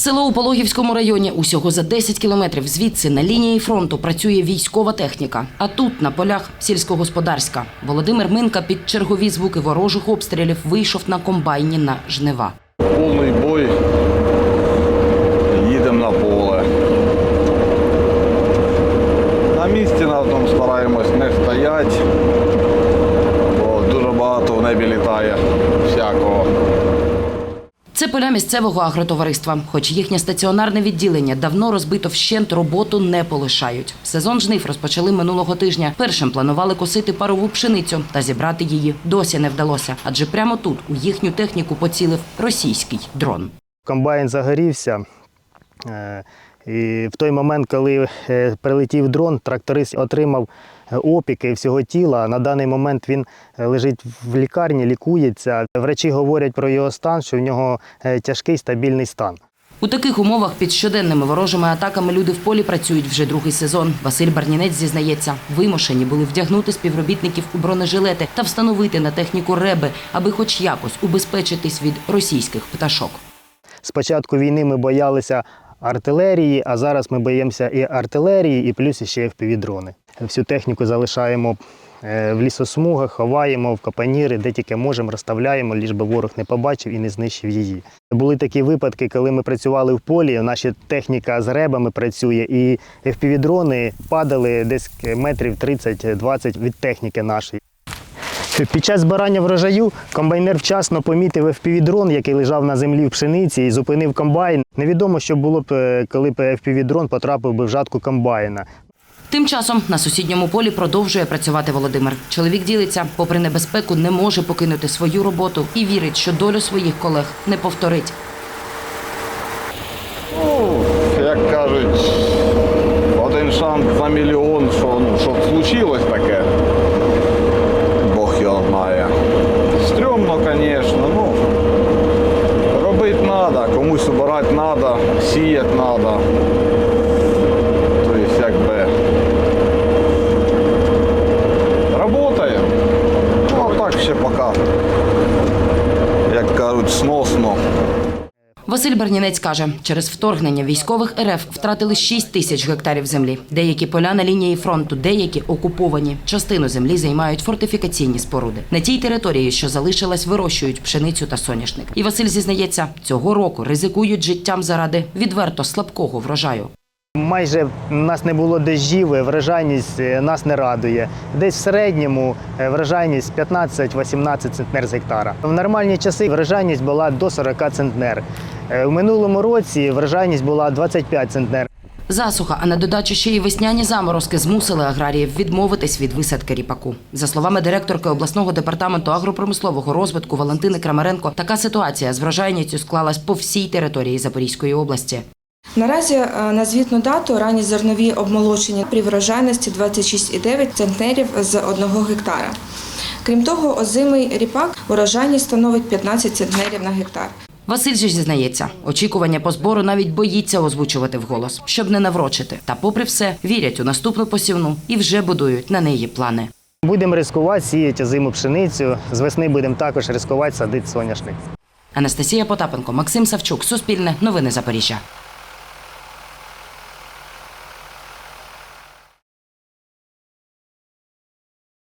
Село у Пологівському районі усього за 10 кілометрів звідси на лінії фронту працює військова техніка. А тут на полях сільськогосподарська. Володимир Минка під чергові звуки ворожих обстрілів вийшов на комбайні на жнива. Повний бой. Їдемо на поле. На місці на одному стараємось не стояти, бо дуже багато в небі літає всякого. Це поля місцевого агротовариства. Хоч їхнє стаціонарне відділення давно розбито вщент, роботу не полишають. Сезон жнив розпочали минулого тижня. Першим планували косити парову пшеницю, та зібрати її досі не вдалося. Адже прямо тут у їхню техніку поцілив російський дрон. Комбайн загорівся. І в той момент, коли е, прилетів дрон, тракторист отримав е, опіки всього тіла. На даний момент він е, лежить в лікарні, лікується. Врачі говорять про його стан, що в нього тяжкий стабільний стан. У таких умовах під щоденними ворожими атаками люди в полі працюють вже другий сезон. Василь Барнінець зізнається, вимушені були вдягнути співробітників у бронежилети та встановити на техніку реби, аби хоч якось убезпечитись від російських пташок. З початку війни ми боялися артилерії, а зараз ми боїмося і артилерії, і плюс ще FPV-дрони. Всю техніку залишаємо е, в лісосмугах, ховаємо в капаніри, де тільки можемо, розставляємо, ліж би ворог не побачив і не знищив її. Були такі випадки, коли ми працювали в полі, наша техніка з ребами працює, і FPV-дрони падали десь метрів 30-20 від техніки нашої. Під час збирання врожаю комбайнер вчасно помітив FPV-дрон, який лежав на землі в пшениці, і зупинив комбайн. Невідомо, що було б, е, коли б FPV-дрон потрапив би в жатку комбайна. Тим часом на сусідньому полі продовжує працювати Володимир. Чоловік ділиться, попри небезпеку, не може покинути свою роботу і вірить, що долю своїх колег не повторить. Ну, як кажуть, один шанс на мільйон, що, ну, щоб случилось таке. Звісно, ну. Робити треба, комусь обирати треба, сіяти треба. Тобто, бы Работаем Ну, а так ще пока. як кажуть, сносно. Василь Бернінець каже, через вторгнення військових РФ втратили 6 тисяч гектарів землі. Деякі поля на лінії фронту, деякі окуповані. Частину землі займають фортифікаційні споруди. На тій території, що залишилась, вирощують пшеницю та соняшник. І Василь зізнається, цього року ризикують життям заради відверто слабкого врожаю. Майже в нас не було дощів, е, врожайність е, нас не радує. Десь в середньому е, врожайність 15-18 центнер з гектара. В нормальні часи врожайність була до 40 центнер. В минулому році врожайність була 25 центнер. Засуха, а на додачу ще й весняні заморозки змусили аграріїв відмовитись від висадки ріпаку. За словами директорки обласного департаменту агропромислового розвитку Валентини Крамаренко, така ситуація з врожайністю склалась по всій території Запорізької області. Наразі е, на звітну дату ранні зернові обмолочені при врожайності 26,9 центнерів з 1 гектара. Крім того, озимий ріпак урожайність становить 15 центнерів на гектар. Василь же зізнається, очікування по збору навіть боїться озвучувати вголос, щоб не наврочити. Та, попри все, вірять у наступну посівну і вже будують на неї плани. Будемо ризикувати, сіяти зиму пшеницю. З весни будемо також ризикувати, садити соняшник. Анастасія Потапенко, Максим Савчук, Суспільне, Новини Запоріжжя.